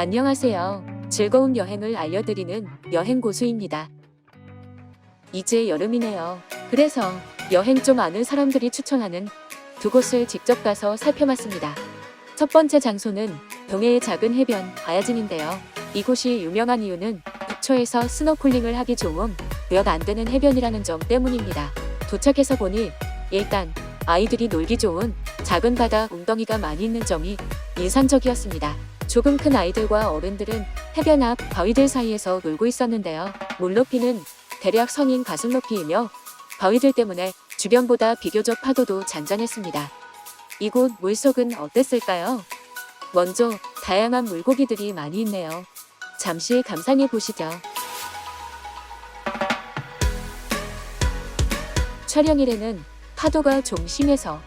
안녕하세요. 즐거운 여행을 알려드리는 여행 고수입니다. 이제 여름이네요. 그래서 여행 좀 아는 사람들이 추천하는 두 곳을 직접 가서 살펴봤습니다. 첫 번째 장소는 동해의 작은 해변 바야진인데요. 이곳이 유명한 이유는 북초에서 스노클링을 하기 좋은 몇안 되는 해변이라는 점 때문입니다. 도착해서 보니 일단 아이들이 놀기 좋은 작은 바다 웅덩이가 많이 있는 점이 인상적이었습니다. 조금 큰 아이들과 어른들은 해변 앞 바위들 사이에서 놀고 있었는데요. 물 높이는 대략 성인 가슴 높이이며 바위들 때문에 주변보다 비교적 파도도 잔잔했습니다. 이곳 물속은 어땠을까요? 먼저 다양한 물고기들이 많이 있네요. 잠시 감상해 보시죠. 촬영일에는 파도가 좀 심해서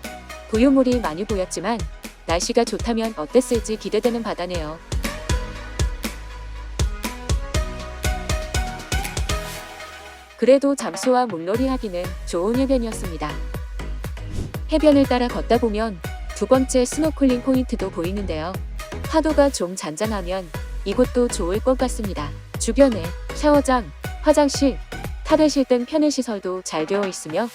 고유물이 많이 보였지만 날씨가 좋다면 어땠을지 기대되는 바다네요. 그래도 잠수와 물놀이 하기는 좋은 해변이었습니다. 해변을 따라 걷다 보면 두 번째 스노클링 포인트도 보이는데요. 파도가 좀 잔잔하면 이곳도 좋을 것 같습니다. 주변에 샤워장, 화장실, 탈의실 등 편의시설도 잘 되어 있으며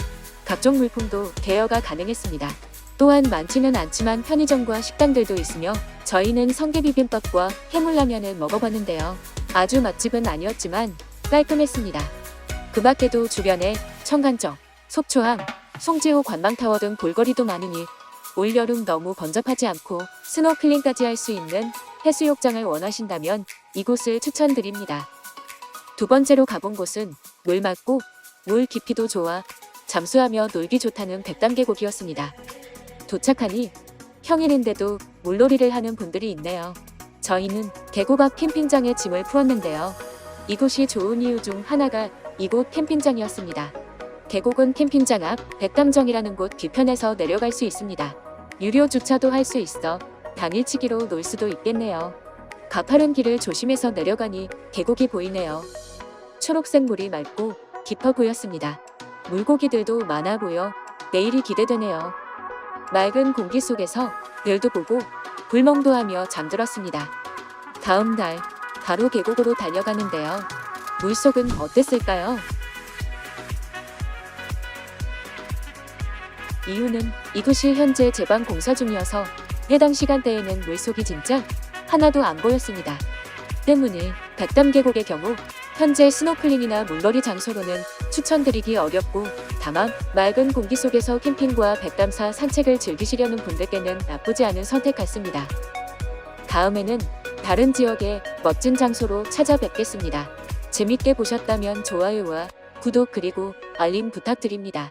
각종 물품도 대여가 가능했습니다. 또한 많지는 않지만 편의점과 식당들도 있으며 저희는 성게비빔밥과 해물라면을 먹어봤는데요. 아주 맛집은 아니었지만 깔끔했습니다. 그 밖에도 주변에 청간정, 속초항, 송지호 관방타워 등 볼거리도 많으니 올여름 너무 번잡하지 않고 스노클링까지 할 수 있는 해수욕장을 원하신다면 이곳을 추천드립니다. 두 번째로 가본 곳은 물 맑고 물 깊이도 좋아 잠수하며 놀기 좋다는 백담계곡이었습니다. 도착하니 평일인데도 물놀이를 하는 분들이 있네요. 저희는 계곡 앞 캠핑장에 짐을 풀었는데요. 이곳이 좋은 이유 중 하나가 이곳 캠핑장이었습니다. 계곡은 캠핑장 앞 백담정이라는 곳 뒤편에서 내려갈 수 있습니다. 유료 주차도 할 수 있어 당일치기로 놀 수도 있겠네요. 가파른 길을 조심해서 내려가니 계곡이 보이네요. 초록색 물이 맑고 깊어 보였습니다. 물고기들도 많아 보여 내일이 기대되네요. 맑은 공기 속에서 별도 보고 불멍도 하며 잠들었습니다. 다음 날 바로 계곡으로 달려가는데요. 물속은 어땠을까요? 이유는 이곳이 현재 제방 공사 중이어서 해당 시간대에는 물속이 진짜 하나도 안 보였습니다. 때문에 백담 계곡의 경우 현재 스노클링이나 물놀이 장소로는 추천드리기 어렵고 다만 맑은 공기 속에서 캠핑과 백담사 산책을 즐기시려는 분들께는 나쁘지 않은 선택 같습니다. 다음에는 다른 지역의 멋진 장소로 찾아뵙겠습니다. 재밌게 보셨다면 좋아요와 구독 그리고 알림 부탁드립니다.